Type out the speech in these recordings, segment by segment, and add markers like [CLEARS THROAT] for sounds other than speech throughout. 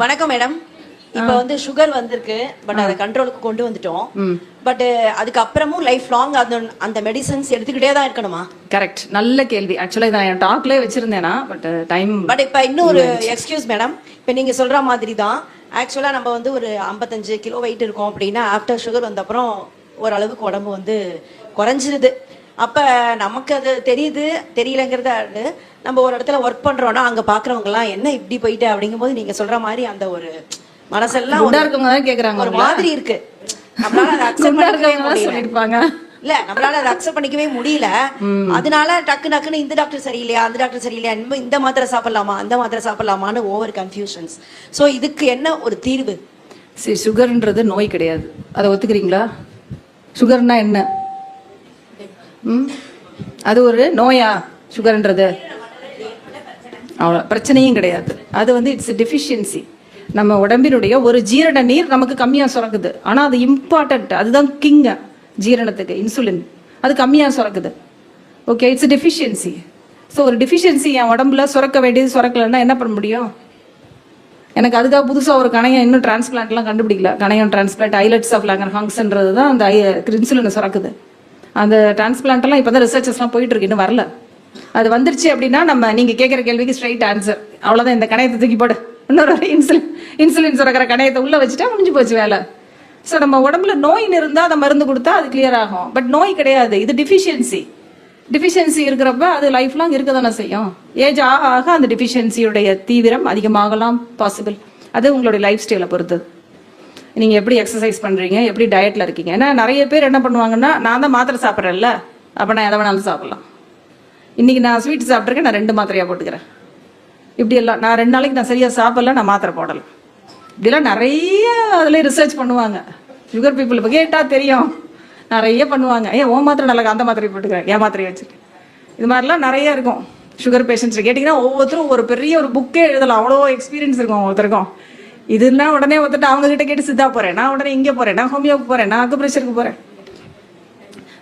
வணக்கம் மேடம். இப்ப வந்து சுகர் வந்திருக்கு பட் அதை கண்ட்ரோலுக்கு கொண்டு வந்துட்டோம். பட் அதுக்கு அப்புறமும் லைஃப் லாங் அந்த அந்த மெடிசன்ஸ் எடுத்துக்கிட்டே தான் இருக்கணுமா? கரெக்ட் நல்ல கேள்வி. ஆக்சுவலா இதை என் டாக்லயே வச்சிருந்தேனா பட் டைம் பட் இப்ப இன்னொரு எக்ஸ்கியூஸ் மேடம். இப்ப நீங்க சொல்ற மாதிரி தான் ஆக்சுவலா நம்ம வந்து ஒரு 55 கிலோ வெயிட் இருக்கோம் அப்படின்னா ஆஃப்டர் சுகர் வந்த அப்புறம் ஓரளவுக்கு உடம்பு வந்து குறைஞ்சிருது. அப்ப நமக்கு அது தெரியுது தெரியலங்கிறத நம்ம ஒரு இடத்துல ஒர்க் பண்றோம்னா அங்க பாக்குறவங்க எல்லாம் என்ன இப்படி போயிட்டு அப்படிங்கும்போது நீங்க சொல்ற மாதிரி அந்த ஒரு மனசெல்லாம் இருக்கவங்க தான் கேக்குறாங்க ஒரு. மாதிரி இருக்கு. நம்மளால அதை accept குண்டா பண்ணிக்கவே இல்ல நம்மளால அதை அக்செப்ட் பண்ணிக்கவே முடியல. அதனால டக்கு டக்குன்னு இந்த டாக்டர் சரியில்லையா அந்த டாக்டர் சரியில்லையா இந்த மாத்திரை சாப்பிடலாமா அந்த மாத்திரை சாப்பிடலாமான்னு ஓவர் கன்ஃபியூஷன்ஸ் சோ இதுக்கு என்ன ஒரு தீர்வு? சரி சுகர்ன்றது நோய் கிடையாது. அதை ஒத்துக்கிறீங்களா? சுகர்னா என்ன? அது ஒரு நோயா சுகர்ன்றது. அவ்வளோ பிரச்சனையும் கிடையாது. அது வந்து இட்ஸ் டெஃபிஷியன்சி நம்ம உடம்பினுடைய ஒரு ஜீரண நீர் நமக்கு கம்மியாக சுரக்குது. ஆனால் அது இம்பார்ட்டன்ட் அதுதான் கிங்க ஜீரணத்துக்கு இன்சுலின் அது கம்மியாக சுரக்குது. ஓகே இட்ஸ் டெஃபிஷியன்சி ஸோ ஒரு டெஃபிஷியன்சி என் உடம்புல சுரக்க வேண்டியது சுரக்கலைன்னா என்ன பண்ண முடியும்? எனக்கு அதுக்காக புதுசாக ஒரு கணையம் இன்னும் டிரான்ஸ்பிளான்ட்லாம் கண்டுபிடிக்கல. கணையம் டிரான்ஸ்பிளான்ட் ஐலட்ஸ் ஆஃப் லாங்கர் ஹாங்ஸ்ன்றது தான் அந்த இன்சுலினை சுரக்குது. அந்த டிரான்ஸ்பிளான்ட்லாம் இப்போ தான் ரிசர்ச்சஸ்லாம் போயிட்டு இருக்கு இன்னும் வரல. அது வந்துருச்சு அப்படின்னா நம்ம நீங்க கேட்குற கேள்விக்கு ஸ்ட்ரைட் ஆன்சர் அவ்வளோதான் இந்த கணையத்தை தூக்கி போடு. இன்னொரு இன்சுலின் இன்சுலின் சுரக்கிற கணையத்தை உள்ள வச்சுட்டா முடிஞ்சு போச்சு வேலை. ஸோ நம்ம உடம்புல நோயின்னு இருந்தால் அதை மருந்து கொடுத்தா அது கிளியர் ஆகும். பட் நோய் கிடையாது இது டிஃபிஷியன்சி டிஃபிஷியன்சி இருக்கிறப்ப அது லைஃப் லாங் இருக்க தானே செய்யும். ஏஜ் ஆக ஆக அந்த டிஃபிஷியன்சியுடைய தீவிரம் அதிகமாகலாம் பாசிபிள் அது உங்களுடைய லைஃப் ஸ்டைலை பொறுத்தது. நீங்கள் எப்படி எக்ஸசைஸ் பண்ணுறீங்க எப்படி டயட்டில் இருக்கீங்க? ஏன்னா நிறைய பேர் என்ன பண்ணுவாங்கன்னா நான் தான் மாத்திரை சாப்பிட்றேன்ல. அப்போ நான் எதை வேணாலும் சாப்பிட்லாம். இன்றைக்கி நான் ஸ்வீட் சாப்பிட்ருக்கேன் நான் ரெண்டு மாத்திரையாக போட்டுக்கிறேன். இப்படி எல்லாம் நான் ரெண்டு நாளைக்கு நான் சரியாக சாப்பிடல நான் மாத்திரை போடலை. இப்படிலாம் நிறைய அதில் ரிசர்ச் பண்ணுவாங்க. சுகர் பீப்புள் இப்போ கேட்டால் தெரியும். நிறைய பண்ணுவாங்க. ஏன் ஓ மாத்திரை நல்லா அந்த மாத்திரை போட்டுக்கிறேன். ஏன் மாத்திரையை வச்சுருக்கேன் இது மாதிரிலாம் நிறைய இருக்கும். சுகர் பேஷண்ட்ஸ் கேட்டிங்கன்னா ஒவ்வொருத்தரும் ஒரு பெரிய ஒரு புக்கே எழுதலாம். அவ்வளோ எக்ஸ்பீரியன்ஸ் இருக்கும் ஒவ்வொருத்தருக்கும். இதுன்னா உடனே ஒருத்தட்டு அவங்க கிட்ட கேட்டு சித்தா போறேன். நான் உடனே இங்கே போறேன். நான் ஹோமியோக்கு போறேன். நான் அக்குப்ரெஷருக்கு போறேன்.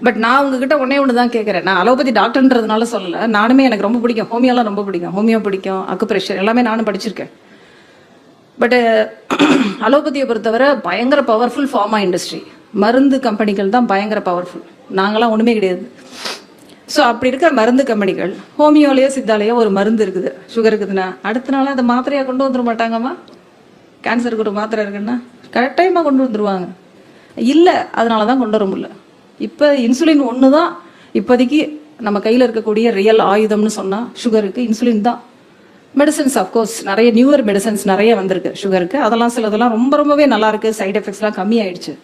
பட் நான் உங்ககிட்ட ஒன்னே ஒன்று தான் கேட்குறேன் நான் அலோபதி டாக்டர்ன்றதுனால சொல்லல. நானுமே எனக்கு ரொம்ப பிடிக்கும். ஹோமியோலாம் ரொம்ப பிடிக்கும். ஹோமியோ பிடிக்கும் அக்குப்ரெஷர் எல்லாமே நானும் படிச்சிருக்கேன். பட்டு [CLEARS THROAT] அலோபதியை பொறுத்தவரை பயங்கர பவர்ஃபுல் ஃபார்மா இண்டஸ்ட்ரி மருந்து கம்பெனிகள் தான் பயங்கர பவர்ஃபுல் நாங்களாம் ஒன்றுமே கிடையாது. ஸோ அப்படி இருக்கிற மருந்து கம்பெனிகள் ஹோமியோலேயோ சித்தாலேயோ ஒரு மருந்து இருக்குது. சுகர் இருக்குதுன்னா அடுத்த நாள் அதை மாத்திரையாக கொண்டு வந்துட மாட்டாங்கம்மா? கேன்சருக்கு ஒரு மாத்திரை இருக்குன்னா கரெக்டாயமாக கொண்டு வந்துடுவாங்க இல்லை அதனால தான் கொண்டு வர முடியல. இப்போ இன்சுலின் ஒன்று தான் இப்போதைக்கு நம்ம கையில் இருக்கக்கூடிய ரியல் ஆயுதம்னு சொன்னால் சுகருக்கு இன்சுலின் தான். மெடிசன்ஸ் அஃப்கோர்ஸ் நிறைய நியூவர் மெடிசன்ஸ் நிறைய வந்திருக்கு சுகருக்கு அதெல்லாம் சிலதெல்லாம் ரொம்ப ரொம்பவே நல்லா இருக்கு. சைட் எஃபெக்ட்ஸ்லாம் கம்மியாயிடுச்சு.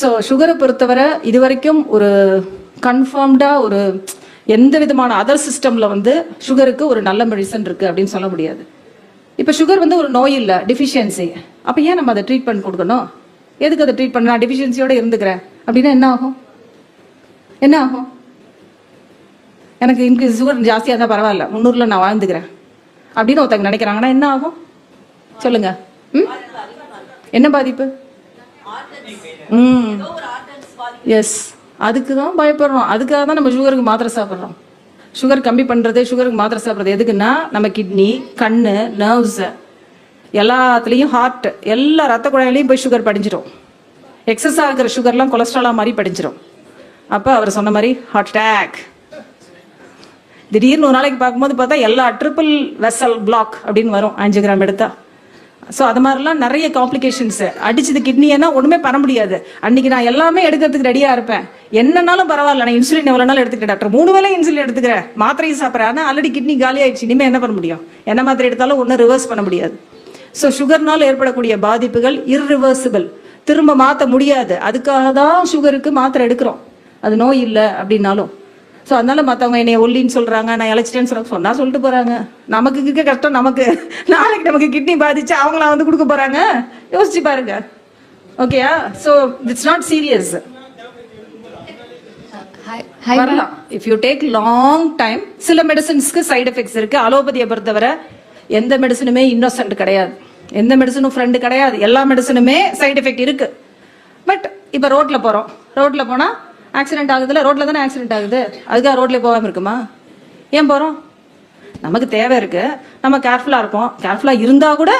ஸோ சுகரை பொறுத்தவரை இது வரைக்கும் ஒரு கன்ஃபார்ம்டாக ஒரு எந்த விதமான அதர் சிஸ்டமில் வந்து சுகருக்கு ஒரு நல்ல மெடிசன் இருக்குது அப்படின்னு சொல்ல முடியாது. இப்போ சுகர் வந்து ஒரு நோய் இல்லை டிஃபிஷியன்சி அப்போ ஏன் நம்ம அதை ட்ரீட்மெண்ட் கொடுக்கணும்? எதுக்கு அதை ட்ரீட் பண்ண? நான் டிஃபிஷியன்சியோட இருந்துக்கிறேன். அப்படின்னா என்ன ஆகும்? என்ன ஆகும்? எனக்கு இன்க்ரீஸ் சுகர் ஜாஸ்தியாக இருந்தால் பரவாயில்ல முந்நூறில் நான் வாழ்ந்துக்கிறேன். அப்படின்னு ஒருத்தங்க நினைக்கிறாங்கன்னா என்ன ஆகும்? சொல்லுங்க. ம்? என்ன பாதிப்பு? ம். எஸ் அதுக்கு தான் பயப்படுறோம். அதுக்காக தான் நம்ம சுகருக்கு மாத்திரை சாப்பிட்றோம். சுகர் கம்மி பண்ணுறது சுகருக்கு மாத்திரை சாப்பிட்றது. எதுக்குன்னா நம்ம கிட்னி கண் நர்வ்ஸ் எல்லாத்துலேயும் ஹார்ட் எல்லா ரத்த குழாயிலையும் போய் சுகர் படிஞ்சிடும் எக்ஸஸ் ஆகிற சுகர்லாம் கொலஸ்ட்ராலாக மாதிரி படிஞ்சிடும் அப்போ அவர் சொன்ன மாதிரி ஹார்ட் அட்டாக் திடீர்னு ஒரு நாளைக்கு பார்க்கும்போது பார்த்தா எல்லா ட்ரிபிள் வெசல் பிளாக் அப்படின்னு வரும். அஞ்சு கிராம் எடுத்தால் ஸோ அது மாதிரிலாம் நிறைய காம்ப்ளிகேஷன்ஸ் அடிச்சது கிட்னின்னா ஒன்றுமே பண்ண முடியாது. அன்னைக்கு நான் எல்லாமே எடுக்கிறதுக்கு ரெடியாக இருப்பேன். என்னன்னாலும் பரவாயில்ல. நான் இன்சுலின் எவ்வளோ நாள் எடுத்துக்கிறேன் டாக்டர் மூணு வேலை இன்சுலின் எடுத்துக்கிறேன். மாத்திரையும் சாப்பிட்றேன். ஆனால் ஆல்ரெடி கிட்னி காலி ஆயிடுச்சு. இனிமேல் என்ன பண்ண முடியும்? என்ன மாத்திரை எடுத்தாலும் ஒன்றும் ரிவர்ஸ் பண்ண முடியாது. ஸோ சுகர்னால் ஏற்படக்கூடிய பாதிப்புகள் இர்ரிவர்சிபிள் திரும்ப மாற்ற முடியாது. அதுக்காக தான் சுகருக்கு மாத்திரை எடுக்கிறோம். அது நோய் இல்லை அப்படின்னாலும். ஸோ அதனால மற்றவங்க என்னைய ஒல்லின்னு சொல்றாங்க நான் இழைச்சிட்டேன்னு சொல்ல சொன்னா சொல்லிட்டு போறாங்க. நமக்கு இருக்க கஷ்டம் நமக்கு நாளைக்கு நமக்கு கிட்னி பாதிச்சு அவங்கள வந்து கொடுக்க போறாங்க. யோசிச்சு பாருங்க. ஓகேயா ஸோ இட்ஸ் நாட் சீரியஸ் வரலாம். If you take long time சில மெடிசன்ஸ்க்கு சைடு எஃபெக்ட்ஸ் இருக்கு. அலோபதியை பொறுத்தவரை எந்த மெடிசனுமே இன்னோசன்ட் கிடையாது. எந்த மெடிசனும் ஃப்ரெண்டு கிடையாது. எல்லா மெடிசனுமே சைடு எஃபெக்ட் இருக்கு. பட் இப்போ ரோட்ல போறோம். ரோட்ல போனா ஆக்சிடென்ட் ஆகுதுல ரோட்ல தானே ஆக்சிடென்ட் ஆகுது? அதுக்காக ரோட்ல போகாம இருக்குமா? ஏன் போறோம்? நமக்கு தேவை இருக்கு. நம்ம கேர்ஃபுல்லா இருப்போம். கேர்ஃபுல்லா இருந்தா கூட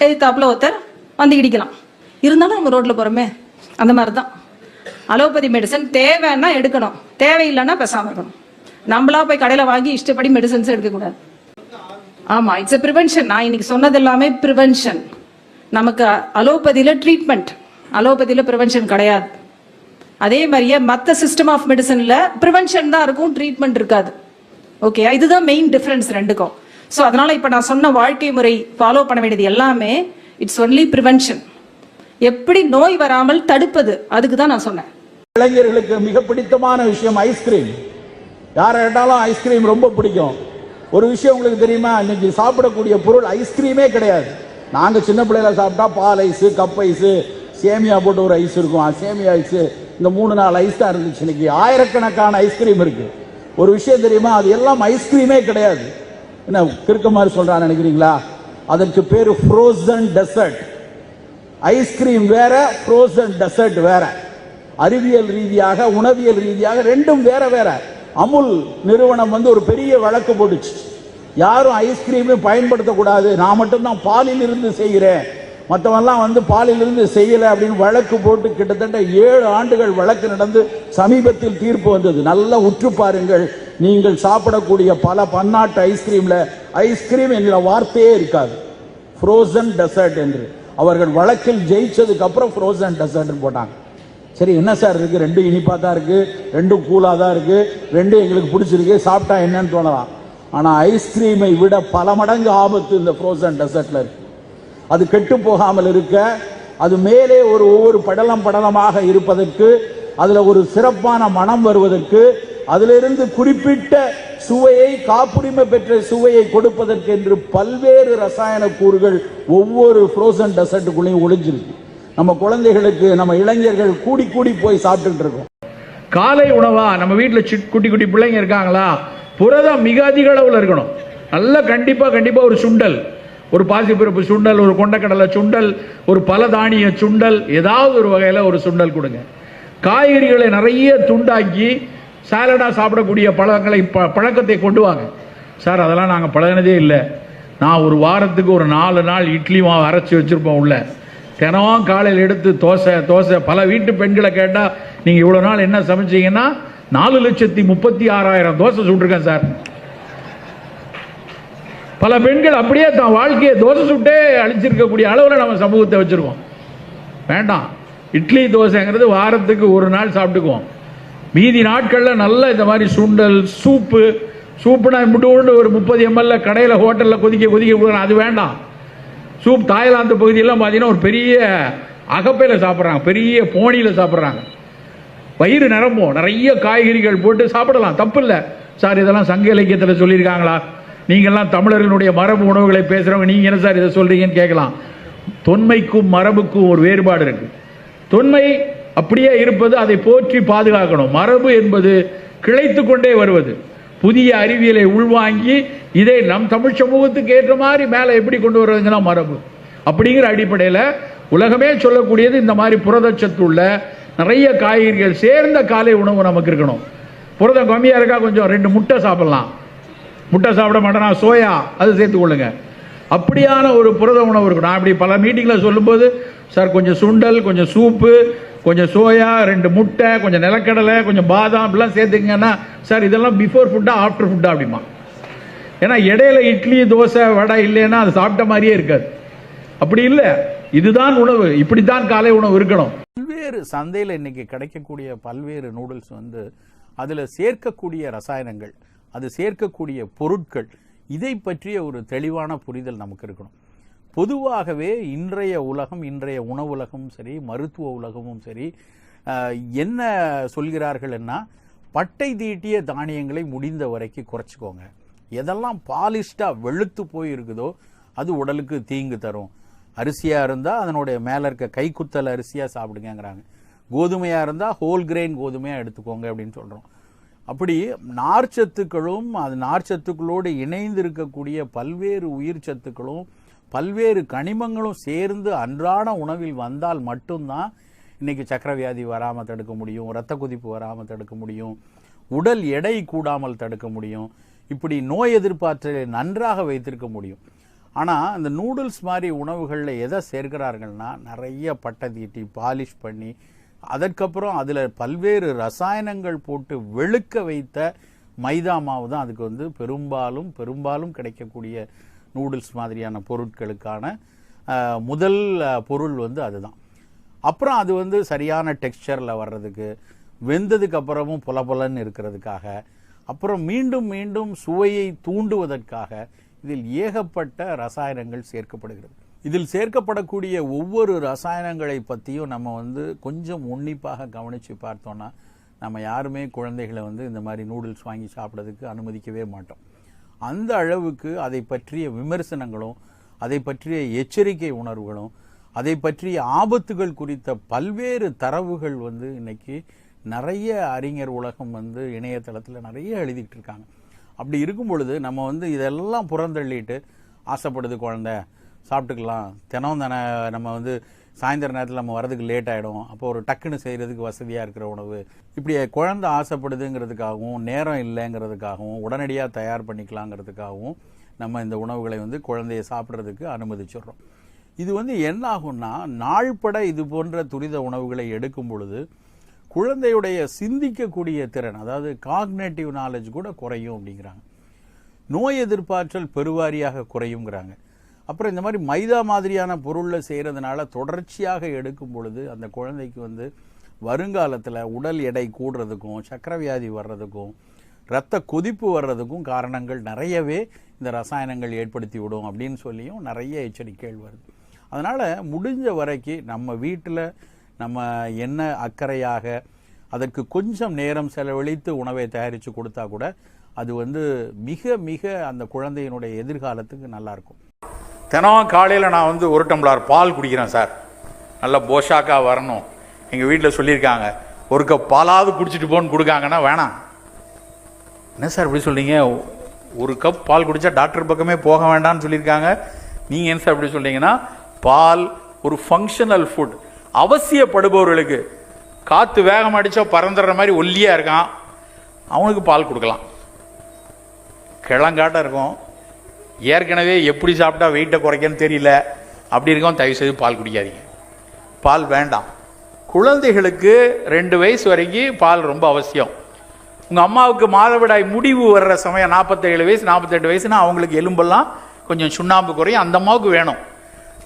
எதிர்த்தாப்புல ஒருத்தர் வந்து இடிக்கலாம். இருந்தாலும் நம்ம ரோட்ல போறோமே. அந்த மாதிரி தான் அலோபதி மெடிசன் தேவைன்னா எடுக்கணும். தேவையில்லைன்னா பேசாம இருக்கணும். நம்மளா போய் கடையில வாங்கி இஷ்டப்படி மெடிசன்ஸ் எடுக்கக்கூடாது ஆமா இட்ஸ் எ ப்ரிவென்ஷன் நான் இன்னைக்கு சொன்னது எல்லாமே ப்ரிவென்ஷன் நமக்கு அலோபதியில ட்ரீட்மெண்ட் அலோபதியில ப்ரிவென்ஷன் கிடையாது. அதே மாதிரியே மற்ற சிஸ்டம் ஆஃப் மெடிசனில் ப்ரிவென்ஷன் தான் இருக்கும் ட்ரீட்மெண்ட் இருக்காது. ஓகே இதுதான் மெயின் டிஃப்ரென்ஸ் ரெண்டுக்கும். ஸோ அதனால் இப்போ நான் சொன்ன வாழ்க்கை முறை ஃபாலோ பண்ண வேண்டியது எல்லாமே இட்ஸ் ஒன்லி ப்ரிவென்ஷன் எப்படி நோய் வராமல் தடுப்பது? அதுக்கு தான் நான் சொன்னேன். இளைஞர்களுக்கு மிக பிடித்தமான விஷயம் ஐஸ்கிரீம் யாரை கேட்டாலும் ஐஸ்கிரீம் ரொம்ப பிடிக்கும். ஒரு விஷயம் உங்களுக்கு தெரியுமா? இன்னைக்கு சாப்பிடக்கூடிய பொருள் ஐஸ்கிரீமே கிடையாது. நாங்கள் சின்ன பிள்ளையில சாப்பிட்டா பால் ஐஸு கப் ஐஸு சேமியா போட்டு ஒரு ஐஸ் இருக்கும். சேமியா ஐஸு இந்த மூணு நாலு ஐஸ் தான் இருந்துச்சு இன்னைக்கு. ஆயிரக்கணக்கான ஐஸ்கிரீம் இருக்கு. ஒரு விஷயம் தெரியுமா? அது எல்லாம் ஐஸ்கிரீமே கிடையாது. என்ன கிறுக்க மாதிரி சொல்றான்னு நினைக்கிறீங்களா? அதற்கு பேரு ஃப்ரோசன் டெசர்ட் ஐஸ்கிரீம் வேற ஃப்ரோசன் டெசர்ட் வேற. அறிவியல் ரீதியாக உணவியல் ரீதியாக ரெண்டும் வேற வேற. அமுல் நிறுவனம் வந்து ஒரு பெரிய வழக்கு போட்டுச்சு. யாரும் ஐஸ்கிரீமே பயன்படுத்தக்கூடாது. நான் மட்டும்தான் பாலில் இருந்து செய்கிறேன். மற்றவெல்லாம் வந்து பாலிலிருந்து செய்யலை அப்படின்னு வழக்கு போட்டு கிட்டத்தட்ட ஏழு ஆண்டுகள் வழக்கு நடந்து சமீபத்தில் தீர்ப்பு வந்தது. நல்லா உற்று பாருங்கள். நீங்கள் சாப்பிடக்கூடிய பல பன்னாட்டு ஐஸ்கிரீமில் ஐஸ்கிரீம் என்கிற வார்த்தையே இருக்காது. ஃப்ரோசன் டெசர்ட் என்று. அவர்கள் வழக்கில் ஜெயிச்சதுக்கு அப்புறம் ஃப்ரோசன் டெசர்ட்னு போட்டாங்க. சரி என்ன சார் இருக்குது ரெண்டும் இனிப்பாக தான் இருக்குது ரெண்டும் கூலாக தான் இருக்குது ரெண்டும் எங்களுக்கு பிடிச்சிருக்கு. சாப்பிட்டா என்னன்னு தோணலாம். ஆனால் ஐஸ்கிரீமை விட பல மடங்கு ஆபத்து இந்த ஃப்ரோசன் டெசர்ட்டில் இருக்குது அது கெட்டு போகாமல் இருக்க அது மேலே ஒரு ஒவ்வொரு படலம் படலமாக இருப்பதற்கு அதில் ஒரு சிறப்பான மனம் வருவதற்கு அதிலிருந்து குறிப்பிட்ட சுவையை காப்புரிமை பெற்ற சுவையை கொடுப்பதற்கு என்று பல்வேறு ரசாயன கூறுகள் ஒவ்வொரு ஃப்ரோசன் டெசர்ட்டுக்குள்ளேயும் ஒளிஞ்சிருக்கு. நம்ம குழந்தைகளுக்கு நம்ம இளைஞர்கள் கூடி கூடி போய் சாப்பிட்டுட்டு இருக்கோம். காலை உணவா? நம்ம வீட்டில் குட்டி குட்டி பிள்ளைங்க இருக்காங்களா? புரதம் மிக அதிக அளவில் இருக்கணும். நல்லா கண்டிப்பாக கண்டிப்பாக ஒரு சுண்டல். ஒரு பாசிப்பருப்பு சுண்டல் ஒரு கொண்டக்கடலை சுண்டல் ஒரு பல தானிய சுண்டல் ஏதாவது ஒரு வகையில் ஒரு சுண்டல் கொடுங்க. காய்கறிகளை நிறைய துண்டாக்கி சாலடாக சாப்பிடக்கூடிய பழங்களை ப- பழக்கத்தை கொண்டு வாங்க. சார் அதெல்லாம் நாங்கள் பழகினதே இல்லை. நான் ஒரு வாரத்துக்கு ஒரு நாலு நாள் இட்லி மாவு அரைச்சி வச்சுருப்போம் உள்ள. தினமும் காலையில் எடுத்து தோசை தோசை. பல வீட்டு பெண்களை கேட்டால் நீங்கள் இவ்வளோ நாள் என்ன சமைச்சீங்கன்னா நாலு லட்சத்தி முப்பத்தி ஆறாயிரம் தோசை சுட்டிருக்கேன் சார். பல பெண்கள் அப்படியே தான் வாழ்க்கையை தோசை சுட்டே அழிச்சிருக்கக்கூடிய அளவில் நம்ம சமூகத்தை வச்சுருக்கோம் வேண்டாம். இட்லி தோசைங்கிறது வாரத்துக்கு ஒரு நாள் சாப்பிட்டுக்குவோம். மீதி நாட்களில் நல்ல இந்த மாதிரி சுண்டல் சூப்பு சூப்புனா முட்டு ஒரு முப்பது எம்எல்ல கடையில் ஹோட்டலில் கொதிக்க கொதிக்க கொடுக்குறோம் அது வேண்டாம். சூப் தாய்லாந்து பகுதியெல்லாம் பார்த்தீங்கன்னா ஒரு பெரிய அகப்பையில் சாப்பிட்றாங்க. பெரிய போனியில் சாப்பிட்றாங்க. வயிறு நிரம்பும். நிறைய காய்கறிகள் போட்டு சாப்பிடலாம். தப்பு இல்லை. சார் இதெல்லாம் சங்க இலக்கியத்தில் சொல்லியிருக்காங்களா? நீங்கள்லாம் தமிழர்களுடைய மரபு உணவுகளை பேசுகிறவங்க நீங்கள் என்ன சார் இதை சொல்கிறீங்கன்னு கேட்கலாம். தொன்மைக்கும் மரபுக்கும் ஒரு வேறுபாடு இருக்கு. தொன்மை அப்படியே இருப்பது அதை போற்றி பாதுகாக்கணும். மரபு என்பது கிளைத்து கொண்டே வருவது. புதிய அறிவியலை உள்வாங்கி இதை நம் தமிழ் சமூகத்துக்கு ஏற்ற மாதிரி மேலே எப்படி கொண்டு வருவதுங்கன்னா மரபு. அப்படிங்கிற அடிப்படையில் உலகமே சொல்லக்கூடியது இந்த மாதிரி புரதச்சத்து உள்ள நிறைய காய்கறிகள் சேர்ந்த காலை உணவு நமக்கு இருக்கணும். புரதம் கம்மியாக இருக்கா? கொஞ்சம் ரெண்டு முட்டை சாப்பிட்லாம். முட்டை சாப்பிட மாட்டேனா? சோயா. அது சேர்த்துக்கொள்ளுங்க அப்படியான ஒரு புரத உணவு இருக்கும் நான் இப்படி பல மீட்டிங்கில் சொல்லும்போது சார் கொஞ்சம் சுண்டல் கொஞ்சம் சூப்பு கொஞ்சம் சோயா ரெண்டு முட்டை கொஞ்சம் நிலக்கடலை கொஞ்சம் பாதாம் இப்படிலாம் சேர்த்துக்கங்கன்னா சார் இதெல்லாம் பிஃபோர் ஃபுட்டா ஆஃப்டர் ஃபுட்டா அப்படிமா. ஏன்னா இடையில இட்லி தோசை வடை இல்லைன்னா அது சாப்பிட்ட மாதிரியே இருக்காது. அப்படி இல்லை. இதுதான் உணவு. இப்படித்தான் காலை உணவு இருக்கணும். பல்வேறு சந்தையில் இன்னைக்கு கிடைக்கக்கூடிய பல்வேறு நூடுல்ஸ் வந்து அதில் சேர்க்கக்கூடிய ரசாயனங்கள் அது சேர்க்கக்கூடிய பொருட்கள் இதை பற்றிய ஒரு தெளிவான புரிதல் நமக்கு இருக்கணும். பொதுவாகவே இன்றைய உலகம் இன்றைய உணவுலகமும் சரி மருத்துவ உலகமும் சரி என்ன சொல்கிறார்கள்னா பட்டை தீட்டிய தானியங்களை முடிந்த வரைக்கும் குறைச்சிக்கோங்க. எதெல்லாம் பாலிஷ்டாக வெளுத்து போய் இருக்குதோ அது உடலுக்கு தீங்கு தரும். அரிசியாக இருந்தால் அதனுடைய மேலே இருக்க கைக்குத்தல் அரிசியாக சாப்பிடுங்கிறாங்க கோதுமையாக இருந்தால் ஹோல் கிரெயின் கோதுமையாக எடுத்துக்கோங்க அப்படின்னு சொல்கிறோம் அப்படி நார்ச்சத்துக்களும் அது நார்ச்சத்துக்களோடு இணைந்து இருக்கக்கூடிய பல்வேறு உயிர் சத்துக்களும் பல்வேறு கனிமங்களும் சேர்ந்து அன்றாட உணவில் வந்தால் மட்டும்தான் இன்னைக்கு சக்கரவியாதி வராமல் தடுக்க முடியும் இரத்த கொதிப்பு வராமல் தடுக்க முடியும் உடல் எடை கூடாமல் தடுக்க முடியும் இப்படி நோய் எதிர்ப்பாற்றலை நன்றாக வைத்திருக்க முடியும். ஆனால் இந்த நூடுல்ஸ் மாதிரி உணவுகளில் எதை சேர்க்கிறார்கள்னா நிறைய பட்டை தீட்டி பாலிஷ் பண்ணி அதற்கப்புறம் அதில் பல்வேறு ரசாயனங்கள் போட்டு வெளுக்க வைத்த மைதா மாவு தான் அதுக்கு வந்து பெரும்பாலும் பெரும்பாலும் கிடைக்கக்கூடிய நூடுல்ஸ் மாதிரியான பொருட்களுக்கான முதல் பொருள் வந்து அதுதான். அப்புறம் அது வந்து சரியான டெக்ஸ்சரில் வர்றதுக்கு வெந்ததுக்கு அப்புறமும் இருக்கிறதுக்காக அப்புறம் மீண்டும் மீண்டும் சுவையை தூண்டுவதற்காக இதில் ஏகப்பட்ட ரசாயனங்கள் சேர்க்கப்படுகிறது. இதில் சேர்க்கப்படக்கூடிய ஒவ்வொரு ரசாயனங்களை பற்றியும் நம்ம வந்து கொஞ்சம் உன்னிப்பாக கவனித்து பார்த்தோன்னா நம்ம யாருமே குழந்தைகளை வந்து இந்த மாதிரி நூடுல்ஸ் வாங்கி சாப்பிட்றதுக்கு அனுமதிக்கவே மாட்டோம். அந்த அளவுக்கு அதை பற்றிய விமர்சனங்களும் அதை பற்றிய எச்சரிக்கை உணர்வுகளும் அதை பற்றிய ஆபத்துகள் குறித்த பல்வேறு தரவுகள் வந்து இன்னைக்கு நிறைய அறிஞர் உலகம் வந்து இணையதளத்தில் நிறைய எழுதிக்கிட்டு இருக்காங்க. அப்படி இருக்கும் பொழுது நம்ம வந்து இதெல்லாம் புறந்தள்ளிட்டு ஆசைப்படுது குழந்தை சாப்பிட்டுக்கலாம். தினம் தானே நம்ம வந்து சாயந்தர நேரத்தில் நம்ம வரதுக்கு லேட் ஆகிடும் அப்போ ஒரு டக்குன்னு செய்கிறதுக்கு வசதியாக இருக்கிற உணவு. இப்படி குழந்தை ஆசைப்படுதுங்கிறதுக்காகவும் நேரம் இல்லைங்கிறதுக்காகவும் உடனடியாக தயார் பண்ணிக்கலாங்கிறதுக்காகவும் நம்ம இந்த உணவுகளை வந்து குழந்தைய சாப்பிட்றதுக்கு அனுமதிச்சிடுறோம். இது வந்து என்ன ஆகும்னா நாள்பட இது போன்ற துரித உணவுகளை எடுக்கும் பொழுது குழந்தையுடைய சிந்திக்கக்கூடிய திறன் அதாவது காக்னேட்டிவ் நாலேஜ் கூட குறையும் அப்படிங்கிறாங்க. நோய் எதிர்ப்பாற்றல் பெருவாரியாக குறையுங்கிறாங்க. அப்புறம் இந்த மாதிரி மைதா மாதிரியான பொருளில் செய்கிறதுனால தொடர்ச்சியாக எடுக்கும் பொழுது அந்த குழந்தைக்கு வந்து வருங்காலத்தில் உடல் எடை கூடுறதுக்கும் சக்கரவியாதி வர்றதுக்கும் இரத்த கொதிப்பு வர்றதுக்கும் காரணங்கள் நிறையவே இந்த ரசாயனங்கள் ஏற்படுத்தி விடும் அப்படின்னு சொல்லியும் நிறைய எச்சரிக்கைகள் வருது. அதனால் முடிஞ்ச வரைக்கும் நம்ம வீட்டில் நம்ம என்ன அக்கறையாக அதற்கு கொஞ்சம் நேரம் செலவழித்து உணவை தயாரித்து கொடுத்தா கூட அது வந்து மிக மிக அந்த குழந்தையினுடைய எதிர்காலத்துக்கு நல்லாயிருக்கும் தினம் காலையில் நான் வந்து ஒரு டம்ளார் பால் குடிக்கிறேன் சார். நல்ல போஷாக்காக வரணும். எங்கள் வீட்டில் சொல்லியிருக்காங்க. ஒரு கப் பாலாவது குடிச்சிட்டு போன்னு கொடுக்காங்கன்னா வேணாம். என்ன சார் இப்படி சொல்கிறீங்க ஒரு கப் பால் குடித்தா டாக்டர் பக்கமே போக வேண்டாம்னு சொல்லியிருக்காங்க. நீங்கள் என்ன சார் இப்படி சொல்கிறீங்கன்னா பால் ஒரு ஃபங்க்ஷனல் ஃபுட் அவசியப்படுபவர்களுக்கு காற்று வேகம் அடித்தா பறந்துடுற மாதிரி ஒல்லியாக இருக்கான். அவனுக்கு பால் கொடுக்கலாம். கிழங்காட்டம் இருக்கும். ஏற்கனவே எப்படி சாப்பிட்டா வெயிட்டை குறைக்கன்னு தெரியல. அப்படி இருக்கோம் தயவு செய்து பால் குடிக்காதீங்க. பால் வேண்டாம். குழந்தைகளுக்கு ரெண்டு வயசு வரைக்கும் பால் ரொம்ப அவசியம். உங்கள் அம்மாவுக்கு மாதவிடாய் முடிவு வர்ற சமயம் நாற்பத்தேழு வயசு நாற்பத்தெட்டு வயசுனா அவங்களுக்கு எலும்பெல்லாம் கொஞ்சம் சுண்ணாம்பு குறையும். அந்த அம்மாவுக்கு வேணும்.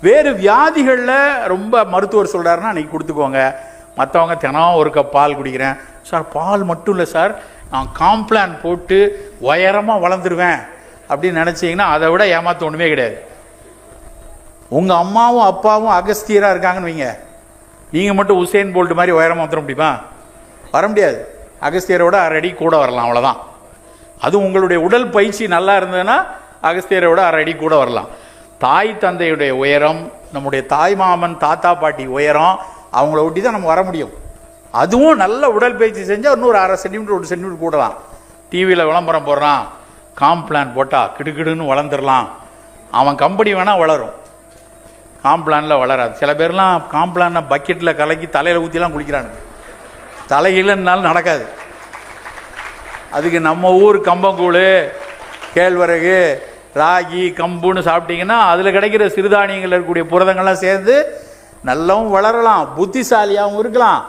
வேறு வியாதிகளில் ரொம்ப மருத்துவர் சொல்கிறாருன்னா அன்றைக்கி கொடுத்துக்கோங்க. மற்றவங்க தினம் ஒரு கப் பால் குடிக்கிறேன். சார் பால் மட்டும் இல்லை சார். நான் காம்ப்ளான் போட்டு உயரமாக வளர்ந்துருவேன். அப்படின்னு நினச்சிங்கன்னா அதை விட ஏமாத்த ஒன்றுமே கிடையாது. உங்கள் அம்மாவும் அப்பாவும் அகஸ்தியராக இருக்காங்கன்னு வைங்க. நீங்கள் மட்டும் உசேன் போல்ட் மாதிரி உயரமாக வந்துட முடியுமா? வர முடியாது. அகஸ்தியரோட அரை அடி கூட வரலாம் அவ்வளோதான் அது உங்களுடைய உடல் பயிற்சி நல்லா இருந்ததுன்னா அகஸ்தியரோட அரை அடி கூட வரலாம். தாய் தந்தையுடைய உயரம் நம்முடைய தாய் மாமன் தாத்தா பாட்டி உயரம் அவங்கள ஒட்டி தான் நம்ம வர முடியும். அதுவும் நல்ல உடற்பயிற்சி செஞ்சால் இன்னொரு அரை சென்டிமீட்டர் ஒரு சென்டிமீட்டர் கூடலாம். டிவியில் விளம்பரம் போடுறான். காம்ப்ளான் போட்டால் கிடுகிடுன்னு வளர்ந்துடலாம். அவன் கம்பெனி வேணால் வளரும். காம்ப்ளானில் வளராது. சில பேர்லாம் காம்ப்ளானை பக்கெட்டில் கலக்கி தலையில் ஊற்றிலாம் குளிக்கிறானுங்க தலையிலன்னாலும் நடக்காது. அதுக்கு நம்ம ஊர் கம்பங்கூழ் கேழ்வரகு ராகி கம்புன்னு சாப்பிட்டீங்கன்னா அதில் கிடைக்கிற சிறுதானியங்கள் இருக்கக்கூடிய புரதங்கள்லாம் சேர்ந்து நல்லாவும் வளரலாம். புத்திசாலியாகவும் இருக்கலாம்.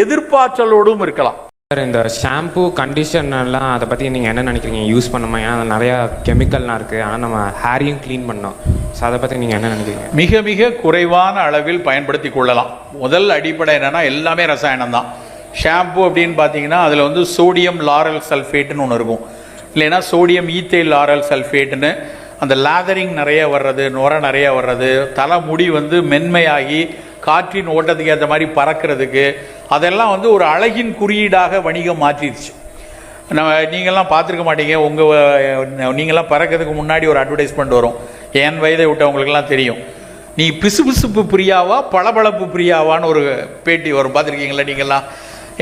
எதிர்பார்ச்சலோடும் இருக்கலாம். சார் இந்த ஷாம்பு கண்டிஷனர்லாம் அதை பற்றி நீங்கள் என்ன நினைக்கிறீங்க? யூஸ் பண்ணுமா ஏன்னா நிறையா கெமிக்கல்லாம் இருக்குது ஆனால் நம்ம ஹேரையும் க்ளீன் பண்ணோம் ஸோ அதை பற்றி நீங்கள் என்ன நினைக்கிறீங்க? மிக மிக குறைவான அளவில் பயன்படுத்தி கொள்ளலாம். முதல் அடிப்படை என்னென்னா எல்லாமே ரசாயனம் தான். ஷாம்பு அப்படின்னு பார்த்தீங்கன்னா அதில் வந்து சோடியம் லாரல் சல்ஃபேட்டுன்னு ஒன்று இருக்கும். இல்லைன்னா சோடியம் ஈத்தை லாரல் சல்ஃபேட்டுன்னு அந்த லேதரிங் நிறைய வர்றது நுர நிறைய வர்றது தலை முடி வந்து மென்மையாகி காற்றின் ஓட்டத்துக்கு ஏற்ற மாதிரி பறக்கிறதுக்கு அதெல்லாம் வந்து ஒரு அழகின் குறியீடாக வணிகம் மாற்றிடுச்சு. நம்ம நீங்கள்லாம் பார்த்துருக்க மாட்டீங்க. உங்கள் நீங்கள்லாம் பறக்கிறதுக்கு முன்னாடி ஒரு அட்வர்டைஸ்மெண்ட் வரும். என் வயதை விட்டவங்களுக்கெல்லாம் தெரியும். நீ பிசுபிசுப்பு பிரியாவா பளபளப்பு பிரியாவான்னு ஒரு பேட்டி வரும். பார்த்துருக்கீங்களா நீங்கள்லாம்?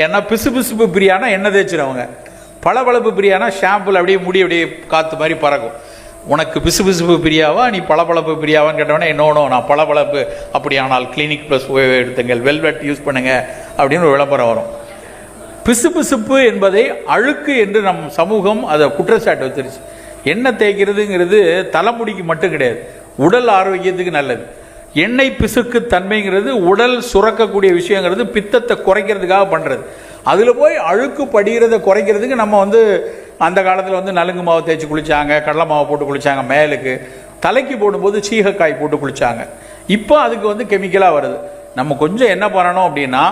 ஏன்னா பிசுபிசுப்பு பிரியானா என்ன தேய்ச்சிருவங்க. பளபளப்பு பிரியானா ஷாம்பில் அப்படியே முடி அப்படியே காற்று மாதிரி பறக்கும். உனக்கு பிசுபிசுப்பு பிரியாவா நீ பளபளப்பு பிரியாவான்னு கேட்டவொடனே என்னோனோ நான் பளபளப்பு. அப்படியானால் கிளினிக் ப்ளஸ் எடுத்துங்கள் வெல்வெட் யூஸ் பண்ணுங்கள் அப்படின்னு ஒரு விளம்பரம் வரும். பிசுபிசுப்பு என்பதை அழுக்கு என்று நம் சமூகம் அதை குற்றச்சாட்டு வச்சிருச்சு. எண்ணெய் தேய்க்கிறதுங்கிறது தலைமுடிக்கு மட்டும் கிடையாது. உடல் ஆரோக்கியத்துக்கு நல்லது. எண்ணெய் பிசுக்கு தன்மைங்கிறது உடல் சுரக்கக்கூடிய விஷயங்கிறது பித்தத்தை குறைக்கிறதுக்காக பண்ணுறது அதில் போய் அழுக்கு படுகிறத குறைக்கிறதுக்கு நம்ம வந்து அந்த காலத்தில் வந்து நலுங்கு மாவு தேய்ச்சி குளிச்சாங்க கடலை மாவு போட்டு குளித்தாங்க மேலுக்கு. தலைக்கு போடும்போது சீகக்காய் போட்டு குளித்தாங்க இப்போ அதுக்கு வந்து கெமிக்கலாக வருது. நம்ம கொஞ்சம் என்ன பண்ணணும் அப்படின்னா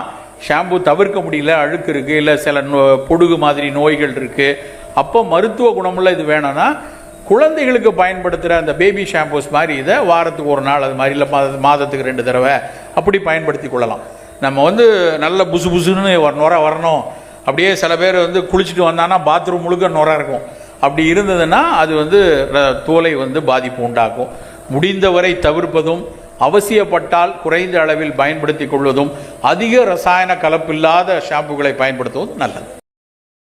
ஷாம்பு தவிர்க்க முடியல அழுக்கு இருக்குது இல்லை சில நோ- பொடுகு மாதிரி நோய்கள் இருக்குது அப்போ மருத்துவ குணமுள்ள இது வேணும்னா குழந்தைகளுக்கு பயன்படுத்துகிற அந்த பேபி ஷாம்பூஸ் மாதிரி இதை வாரத்துக்கு ஒரு நாள் அது மாதிரி இல்லை மாத மாதத்துக்கு ரெண்டு தடவை அப்படி பயன்படுத்தி கொள்ளலாம். நம்ம வந்து நல்ல புசு புசுன்னு ஒரு வரணும். அப்படியே சில பேர் வந்து குளிச்சுட்டு வந்தான்னா பாத்ரூம் முழுக்க நுர இருக்கும். அப்படி இருந்ததுன்னா அது வந்து தோலை வந்து பாதிப்பு உண்டாக்கும். முடிந்தவரை தவிர்ப்பதும் அவசியப்பட்டால் குறைந்த அளவில் பயன்படுத்திக் கொள்வதும் அதிக ரசாயன கலப்பில்லாத ஷாம்புகளை பயன்படுத்துவதும் நல்லது.